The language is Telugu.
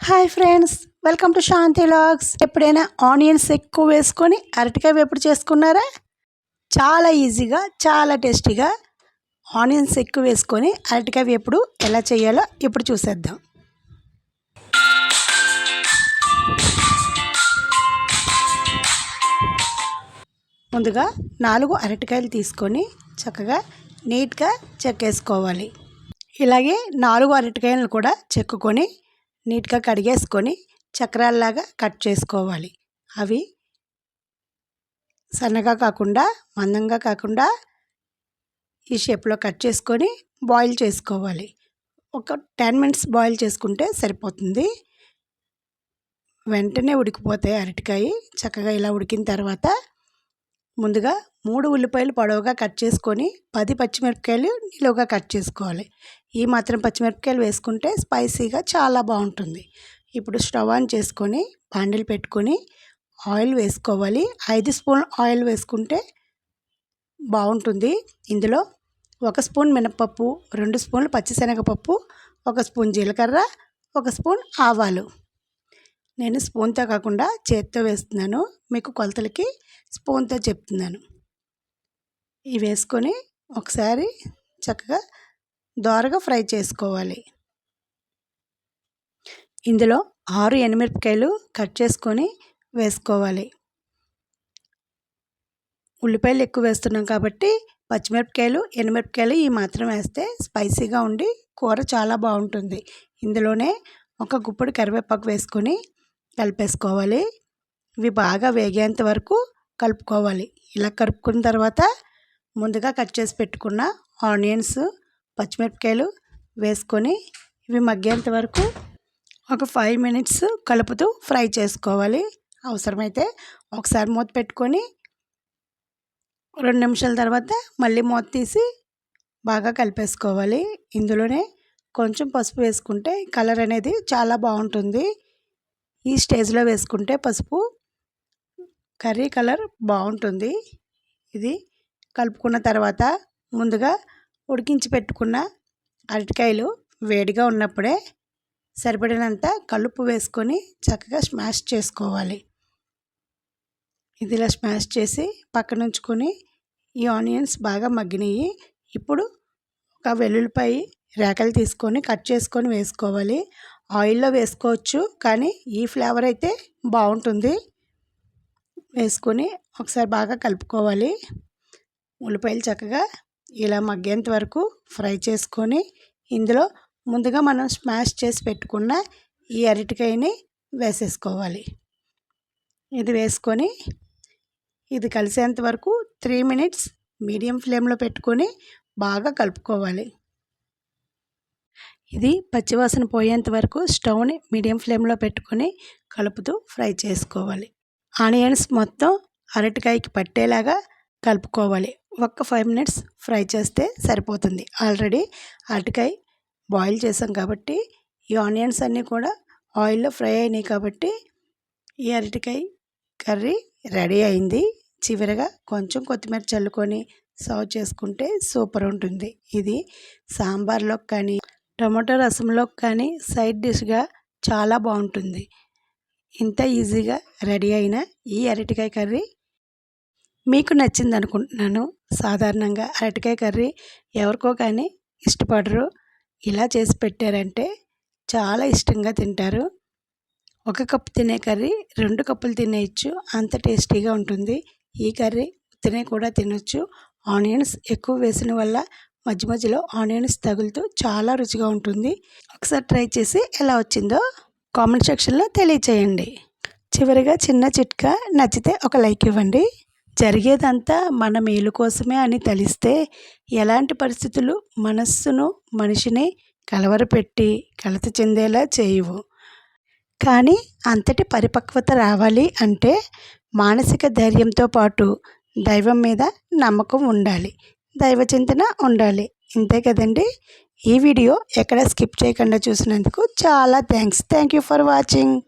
Hi friends welcome to Shanti vlogs ఎప్పుడైనా ఆనియన్స్ ఎక్కువ వేసుకొని అరటికాయ వేపుడు చేసుకున్నారా? చాలా ఈజీగా చాలా టేస్టీగా ఆనియన్స్ ఎక్కువ వేసుకొని అరటికాయ వేపుడు ఎలా చేయాలో ఇప్పుడు చూసేద్దాం. ముందుగా నాలుగు అరటికాయలు తీసుకొని చక్కగా నీట్గా చెక్కేసుకోవాలి. ఇలాగే నాలుగు అరటికాయలను కూడా చెక్కుకొని నీట్గా కడిగేసుకొని చక్రాల్లాగా కట్ చేసుకోవాలి. అవి సన్నగా కాకుండా మందంగా కాకుండా ఈ షేప్లో కట్ చేసుకొని బాయిల్ చేసుకోవాలి. ఒక టెన్ మినిట్స్ బాయిల్ చేసుకుంటే సరిపోతుంది. వెంటనే ఉడికిపోతాయి అరటికాయ. చక్కగా ఇలా ఉడికిన తర్వాత ముందుగా మూడు ఉల్లిపాయలు పొడవుగా కట్ చేసుకొని పది పచ్చిమిరపకాయలు నిలువుగా కట్ చేసుకోవాలి. ఈ మాత్రం పచ్చిమిరపకాయలు వేసుకుంటే స్పైసీగా చాలా బాగుంటుంది. ఇప్పుడు స్టవ్ ఆన్ చేసుకొని బాండిల్ పెట్టుకొని ఆయిల్ వేసుకోవాలి. ఐదు స్పూన్ ఆయిల్ వేసుకుంటే బాగుంటుంది. ఇందులో ఒక స్పూన్ మినపప్పు రెండు స్పూన్లు పచ్చిశనగపప్పు ఒక స్పూన్ జీలకర్ర ఒక స్పూన్ ఆవాలు. నేను స్పూన్తో కాకుండా చేత్తో వేస్తున్నాను. మీకు కొలతలకి స్పూన్తో చెప్తున్నాను. ఇవి వేసుకొని ఒకసారి చక్కగా దోరగా ఫ్రై చేసుకోవాలి. ఇందులో ఆరు ఎనిమిరపకాయలు కట్ చేసుకొని వేసుకోవాలి. ఉల్లిపాయలు ఎక్కువ వేస్తున్నాం కాబట్టి పచ్చిమిరపకాయలు ఎనిమిరపకాయలు ఈ మాత్రం వేస్తే స్పైసీగా ఉండి కూర చాలా బాగుంటుంది. ఇందులోనే ఒక గుప్పుడు కరివేపాకు వేసుకొని కలిపేసుకోవాలి. ఇవి బాగా వేగేంత వరకు కలుపుకోవాలి. ఇలా కలుపుకున్న తర్వాత ముందుగా కట్ చేసి పెట్టుకున్న ఆనియన్స్ పచ్చిమిరపకాయలు వేసుకొని ఇవి మగ్గేంత వరకు ఒక ఫైవ్ మినిట్స్ కలుపుతూ ఫ్రై చేసుకోవాలి. అవసరమైతే ఒకసారి మూత పెట్టుకొని రెండు నిమిషాల తర్వాత మళ్ళీ మూత తీసి బాగా కలిపేసుకోవాలి. ఇందులోనే కొంచెం పసుపు వేసుకుంటే కలర్ అనేది చాలా బాగుంటుంది. ఈ స్టేజ్లో వేసుకుంటే పసుపు కర్రీ కలర్ బాగుంటుంది. ఇది కలుపుకున్న తర్వాత ముందుగా ఉడికించి పెట్టుకున్న అరటికాయలు వేడిగా ఉన్నప్పుడే సరిపడినంత కలుపు వేసుకొని చక్కగా స్మాష్ చేసుకోవాలి. ఇది ఇలా స్మాష్ చేసి పక్కన ఉంచుకొని ఈ ఆనియన్స్ బాగా మగ్గినాయి ఇప్పుడు ఒక వెల్లుల్లిపాయ రేకలు తీసుకొని కట్ చేసుకొని వేసుకోవాలి. ఆయిల్లో వేసుకోవచ్చు కానీ ఈ ఫ్లేవర్ అయితే బాగుంటుంది. వేసుకొని ఒకసారి బాగా కలుపుకోవాలి. ఉల్లిపాయలు చక్కగా ఇలా మగ్గేంత వరకు ఫ్రై చేసుకొని ఇందులో ముందుగా మనం స్మాష్ చేసి పెట్టుకున్న ఈ అరటికాయని వేసేసుకోవాలి. ఇది వేసుకొని ఇది కలిసేంత వరకు త్రీ మినిట్స్ మీడియం ఫ్లేమ్లో పెట్టుకొని బాగా కలుపుకోవాలి. ఇది పచ్చివాసన పోయేంత వరకు స్టవ్ని మీడియం ఫ్లేమ్లో పెట్టుకొని కలుపుతూ ఫ్రై చేసుకోవాలి. ఆనియన్స్ మొత్తం అరటికాయకి పట్టేలాగా కలుపుకోవాలి. ఒక్క ఫైవ్ మినిట్స్ ఫ్రై చేస్తే సరిపోతుంది. ఆల్రెడీ అరటికాయ బాయిల్ చేసాం కాబట్టి ఈ ఆనియన్స్ అన్నీ కూడా ఆయిల్లో ఫ్రై అయినాయి కాబట్టి ఈ అరటికాయ కర్రీ రెడీ అయింది. చివరిగా కొంచెం కొత్తిమీర చల్లుకొని సర్వ్ చేసుకుంటే సూపర్ ఉంటుంది. ఇది సాంబార్లోకి కానీ టమాటో రసంలోకి కానీ సైడ్ డిష్గా చాలా బాగుంటుంది. ఇంత ఈజీగా రెడీ అయిన ఈ అరటికాయ కర్రీ మీకు నచ్చింది అనుకుంటున్నాను సాధారణంగా అరటికాయ కర్రీ ఎవరికో కానీ ఇష్టపడరు. ఇలా చేసి పెట్టారంటే చాలా ఇష్టంగా తింటారు. ఒక కప్పు తినే కర్రీ రెండు కప్పులు తినేయచ్చు అంత టేస్టీగా ఉంటుంది. ఈ కర్రీ తినే కూడా తినొచ్చు. ఆనియన్స్ ఎక్కువ వేసిన వల్ల మధ్య మధ్యలో ఆనియన్స్ తగులుతూ చాలా రుచిగా ఉంటుంది. ఒకసారి ట్రై చేసి ఎలా వచ్చిందో కామెంట్ సెక్షన్లో తెలియచేయండి. చివరిగా చిన్న చిట్కా నచ్చితే ఒక లైక్ ఇవ్వండి. జరిగేదంతా మన మేలు కోసమే అని తెలిస్తే ఎలాంటి పరిస్థితులు మనస్సును మనిషిని కలవరపెట్టి కలత చెందేలా చేయవు. కానీ అంతటి పరిపక్వత రావాలి అంటే మానసిక ధైర్యంతో పాటు దైవం మీద నమ్మకం ఉండాలి. దైవ చింతన ఉండాలి. ఇంతే కదండి? ఈ వీడియో ఎక్కడ స్కిప్ చేయకుండా చూసినందుకు చాలా thanks. Thank you for watching.